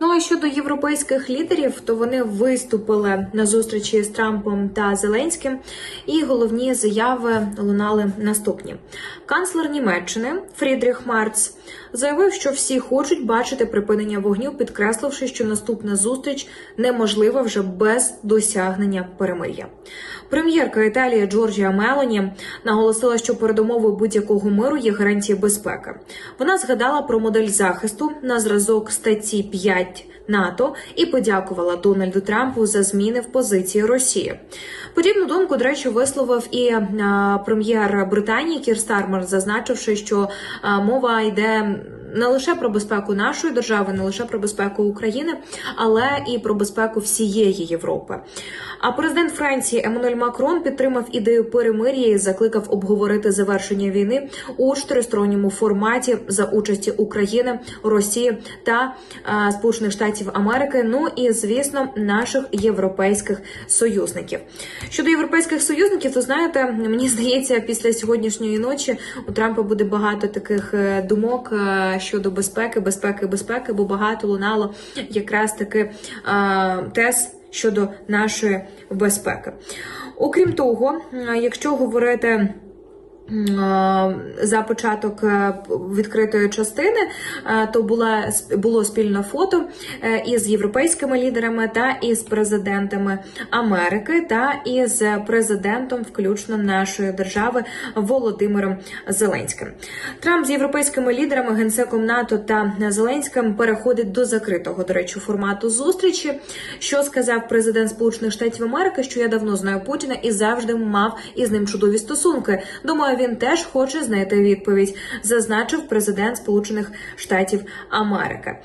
Ну а щодо європейських лідерів, то вони виступили на зустрічі з Трампом та Зеленським, і головні заяви лунали наступні. Канцлер Німеччини Фрідріх Марц заявив, що всі хочуть бачити припинення вогню, підкресливши, що наступна зустріч неможлива вже без досягнення перемир'я. Прем'єрка Італії Джорджія Мелоні наголосила, що передумовою будь-якого миру є гарантія безпеки. Вона згадала про модель захисту на зразок статті 5 5 НАТО і подякувала Дональду Трампу за зміни в позиції Росії. Подібну думку, до речі, висловив і прем'єр Британії Кір Стармер, зазначивши, що мова йде не лише про безпеку нашої держави, не лише про безпеку України, але і про безпеку всієї Європи. А президент Франції Еммануель Макрон підтримав ідею перемир'я і закликав обговорити завершення війни у чотиристоронньому форматі за участі України, Росії та Сполучених Штатів Америки. Ну і звісно, наших європейських союзників. Щодо європейських союзників, то знаєте, мені здається, після сьогоднішньої ночі у Трампа буде багато таких е, думок е, щодо безпеки, безпеки, безпеки, бо багато лунало якраз таки е, тез щодо нашої безпеки. Окрім того, якщо говорити. За початок е, відкритої частини е, то була було спільне фото е, із європейськими лідерами та із президентами Америки та із президентом, включно нашої держави Володимиром Зеленським. Трамп з європейськими лідерами, генсеком НАТО та Зеленським переходить до закритого, до речі, формату зустрічі. Що сказав президент Сполучених Штатів Америки, що я давно знаю Путіна і завжди мав із ним чудові стосунки. Думаю, він теж хоче знайти відповідь, зазначив президент Сполучених Штатів Америки.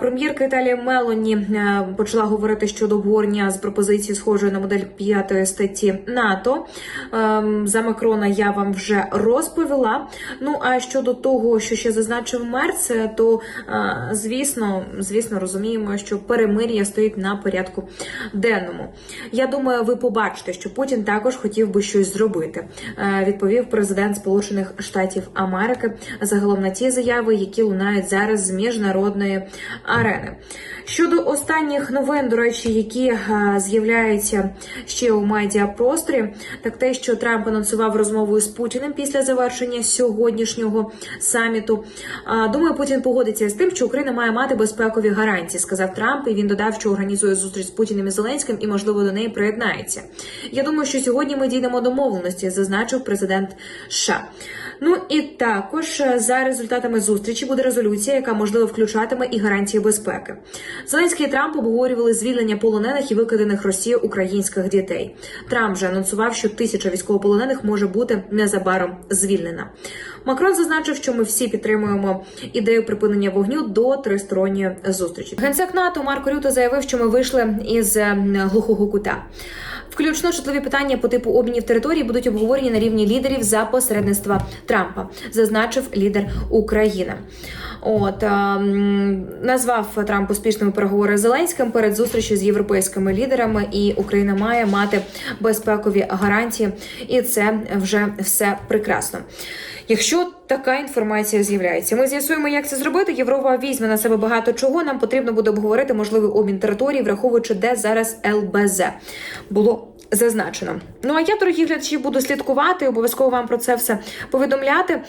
Прем'єрка Італії Мелоні е, почала говорити щодо обговорення з пропозиції схожої на модель п'ятої статті НАТО. Ем, За Макрона я вам вже розповіла. Ну а щодо того, що ще зазначив Мерц, то е, звісно, звісно, розуміємо, що перемир'я стоїть на порядку денному. Я думаю, ви побачите, що Путін також хотів би щось зробити. е, Відповів президент Сполучених Штатів Америки загалом на ті заяви, які лунають зараз з міжнародної арени. Щодо останніх новин, до речі, які е, з'являються ще у медіапросторі, так те, що Трамп анонсував розмову з Путіним після завершення сьогоднішнього саміту. Думаю, Путін погодиться з тим, що Україна має мати безпекові гарантії, сказав Трамп. І він додав, що організує зустріч з Путіним і Зеленським і, можливо, до неї приєднається. Я думаю, що сьогодні ми дійдемо домовленості, зазначив президент США. Ну і також е, за результатами зустрічі буде резолюція, яка можливо включатиме і гарантії безпеки. Зеленський і Трамп обговорювали звільнення полонених і викрадених Росією українських дітей. Трамп вже анонсував, що тисяча військовополонених може бути незабаром звільнена. Макрон зазначив, що ми всі підтримуємо ідею припинення вогню до тристоронньої зустрічі. Генсек НАТО Марко Рюто заявив, що ми вийшли із е, глухого кута. Включно житлові питання по типу обмінів території будуть обговорені на рівні лідерів за посередництва Трампа, зазначив лідер України. От ем, назвав Трамп успішними переговори з Зеленським перед зустрічю з європейськими лідерами, і Україна має мати безпекові гарантії, і це вже все прекрасно. Якщо така інформація з'являється, ми з'ясуємо, як це зробити. Європа візьме на себе багато чого. Нам потрібно буде обговорити можливий обмін території, враховуючи, де зараз ЛБЗ було зазначено. Ну а я, дорогі глядачі, буду слідкувати. Обов'язково вам про це все повідомляти,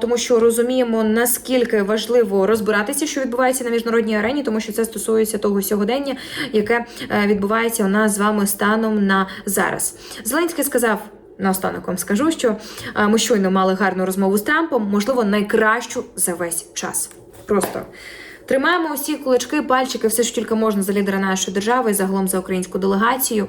тому що розуміємо наскільки важливо розбиратися, що відбувається на міжнародній арені, тому що це стосується того сьогодення, яке е, відбувається у нас з вами станом на зараз. Зеленський сказав. Наостанок вам скажу, що е, ми щойно мали гарну розмову з Трампом, можливо, найкращу за весь час. Просто тримаємо усі кулачки, пальчики, все що тільки можна за лідера нашої держави і загалом за українську делегацію.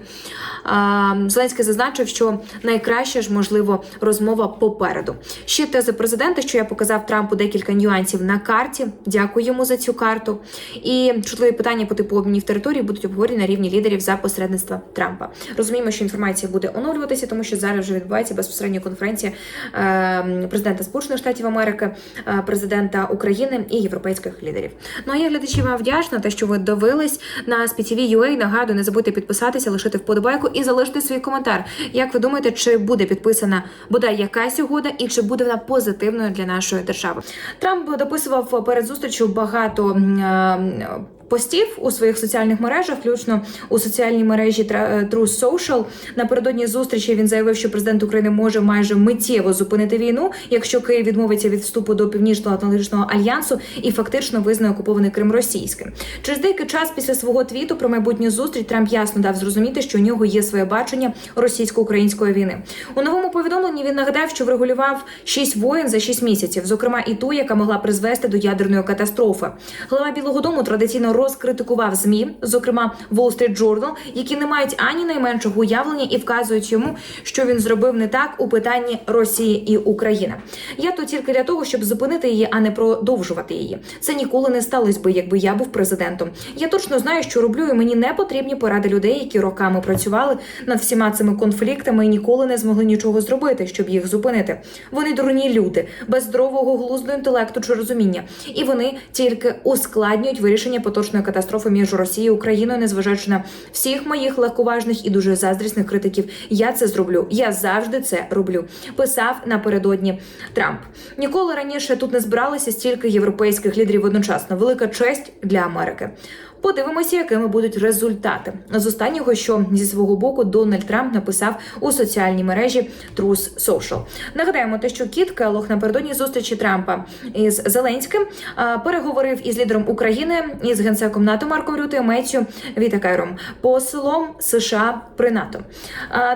Зеленський зазначив, що найкраща ж можливо розмова попереду. Ще тези президента, що я показав Трампу декілька нюансів на карті. Дякую йому за цю карту. І чутливі питання по типу обмінів території будуть обговорені на рівні лідерів за посередництва Трампа. Розуміємо, що інформація буде оновлюватися, тому що зараз вже відбувається безпосередньо конференція е, президента Сполучених Штатів Америки, е, президента України і європейських лідерів. Ну а я глядачі вам вдячна, те, що ви дивились на SPTV.ua. Нагадую, не забудьте підписатися, лишити вподобайку і залиште свій коментар. Як ви думаєте, чи буде підписана бодай якась угода, і чи буде вона позитивною для нашої держави? Трамп дописував перед зустрічю багато. Постів у своїх соціальних мережах, включно у соціальній мережі е, Social. Напередодні зустрічі він заявив, що президент України може майже миттєво зупинити війну, якщо Київ відмовиться від вступу до північно-атлантичного альянсу і фактично визнає окупований Крим російським. Через деякий час після свого твіту про майбутню зустріч Трамп ясно дав зрозуміти, що у нього є своє бачення російсько-української війни. У новому повідомленні він нагадав, що врегулював шість воєн за шість місяців, зокрема і ту, яка могла призвести до ядерної катастрофи. Глава Білого Дому традиційно розкритикував змі, зокрема Wall Street Journal, які не мають ані найменшого уявлення і вказують йому, що він зробив не так у питанні Росії і України. Я тут тільки для того, щоб зупинити її, а не продовжувати її. Це ніколи не сталося би, якби я був президентом. Я точно знаю, що роблю, і мені не потрібні поради людей, які роками працювали над всіма цими конфліктами і ніколи не змогли нічого зробити, щоб їх зупинити. Вони дурні люди, без здорового глузду інтелекту чи розуміння, і вони тільки ускладнюють вирішення поточної катастрофи між Росією і Україною, незважаючи на всіх моїх легковажних і дуже заздрісних критиків. Я це зроблю. Я завжди це роблю. Писав напередодні Трамп. Ніколи раніше тут не збиралися стільки європейських лідерів одночасно. Велика честь для Америки. Подивимося, якими будуть результати. З останнього, що зі свого боку Дональд Трамп написав у соціальній мережі Truth Social. Нагадаємо, те, що Кіт Келлог напередодні зустрічі Трампа із Зеленським переговорив із лідером України із генсеком НАТО Марком Рюте і Меттю Вітакайром, послом США при НАТО.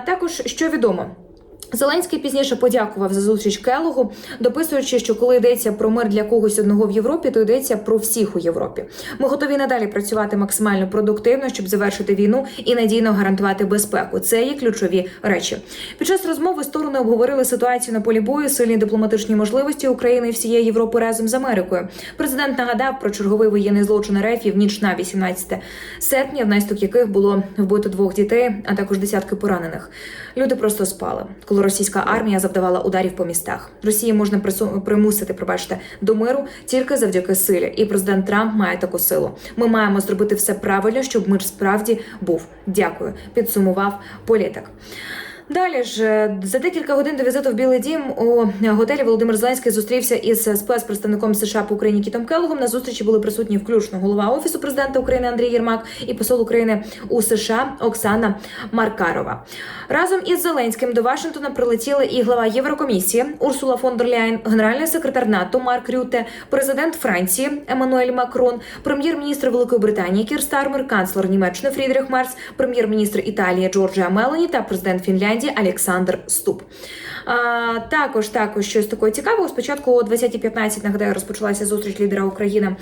Також що відомо. Зеленський пізніше подякував за зустріч Келогу, дописуючи, що коли йдеться про мир для когось одного в Європі, то йдеться про всіх у Європі. Ми готові надалі працювати максимально продуктивно, щоб завершити війну і надійно гарантувати безпеку. Це є ключові речі. Під час розмови сторони обговорили ситуацію на полі бою, сильні дипломатичні можливості України і всієї Європи разом з Америкою. Президент нагадав про черговий воєнний злочин РФ в ніч на 18 серпня, внаслідок яких було вбито двох дітей, а також десятки поранених. Люди просто спали, коли російська армія завдавала ударів по містах. Росії можна примусити, пробачте, до миру тільки завдяки силі. І президент Трамп має таку силу. Ми маємо зробити все правильно, щоб мир справді був. Дякую. Підсумував політик. Далі ж е, за декілька годин до візиту в Білий Дім у готелі Володимир Зеленський зустрівся із спецпредставником США по Україні Кітом Келлогом. На зустрічі були присутні включно голова офісу президента України Андрій Єрмак і посол України у США Оксана Маркарова. Разом із Зеленським до Вашингтона прилетіли і глава Єврокомісії Урсула фон дер Ляйн, генеральний секретар НАТО Марк Рюте, президент Франції Еммануель Макрон, прем'єр-міністр Великої Британії Кір Стармер, канцлер Німеччини Фрідріх Марс, прем'єр-міністр Італії Джорджія Мелоні та президент Фінляндії Олександр Ступ. А, також також щось такого цікавого. Спочатку о 20.15, нагадаю, розпочалася зустріч лідера України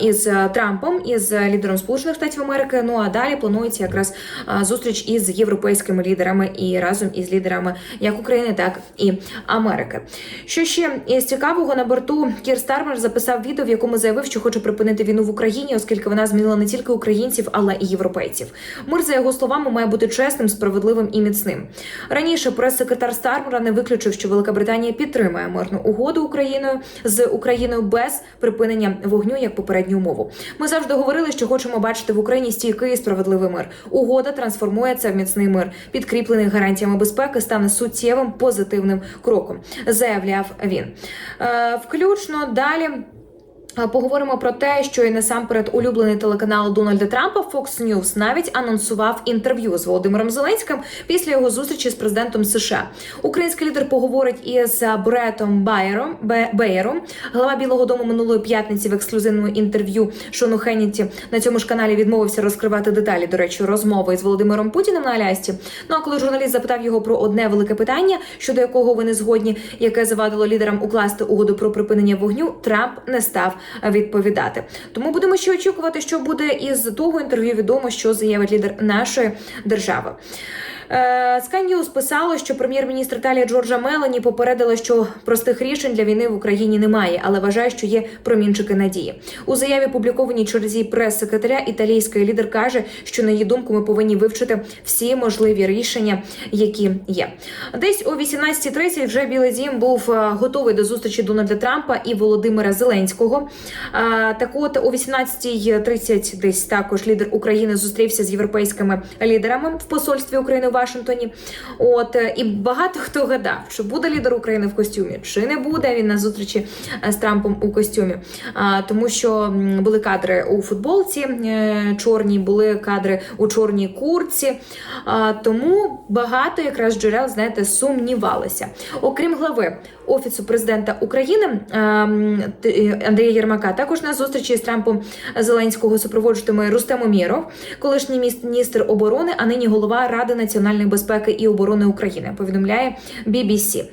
із Трампом, із лідером Сполучених Штатів Америки. Ну а далі планується якраз зустріч із європейськими лідерами і разом із лідерами як України, так і Америки. Що ще із цікавого на борту Кір Стармер записав відео, в якому заявив, що хоче припинити війну в Україні, оскільки вона змінила не тільки українців, але і європейців. Мир за його словами має бути чесним, справедливим і міцним. Раніше прес-секретар Стармера не виключив, що Велика Британія підтримує мирну угоду Україною з Україною без припинення вогню як попередню умову. Ми завжди говорили, що хочемо бачити в Україні стійкий і справедливий мир. Угода трансформується в міцний мир, підкріплений гарантіями безпеки, стане суттєвим позитивним кроком, заявляв він. Е, включно далі. Поговоримо про те, що і насамперед улюблений телеканал Дональда Трампа Fox News навіть анонсував інтерв'ю з Володимиром Зеленським після його зустрічі з президентом США. Український лідер поговорить із Бретом Байером Бе- Беєром. Глава Білого Дому минулої п'ятниці в ексклюзивному інтерв'ю Шону Хенніті на цьому ж каналі відмовився розкривати деталі. До речі, розмови із Володимиром Путіним на Алясці. Ну а коли журналіст запитав його про одне велике питання, щодо якого вони згодні, яке завадило лідерам укласти угоду про припинення вогню, Трамп не став відповідати. Тому будемо ще очікувати, що буде із того інтерв'ю. Відомо, що заявить лідер нашої держави. Е, Sky News писало, що прем'єр-міністр Італії Джорджа Мелані попередила, що простих рішень для війни в Україні немає, але вважає, що є промінчики надії. У заяві, публікованій через її прес-секретаря, італійський лідер каже, що на її думку ми повинні вивчити всі можливі рішення, які є. Десь о 18.30 вже Білий Дім був е, готовий до зустрічі Дональда Трампа і Володимира Зеленського. Так от о 18.30 десь також лідер України зустрівся з європейськими лідерами в посольстві України у Вашингтоні. От е, і багато хто гадав, що буде лідер України в костюмі, чи не буде він на зустрічі е, з Трампом у костюмі. Тому що були кадри у футболці е, чорній, були кадри у чорній курці. Тому багато якраз джерел, знаєте, сумнівалися. Окрім глави Офісу президента України Андрія Єрмака, також на зустрічі з Трампом Зеленського супроводжуватиме Рустем Умєров, колишній міністр оборони, а нині голова Ради національної безпеки і оборони України. Повідомляє BBC.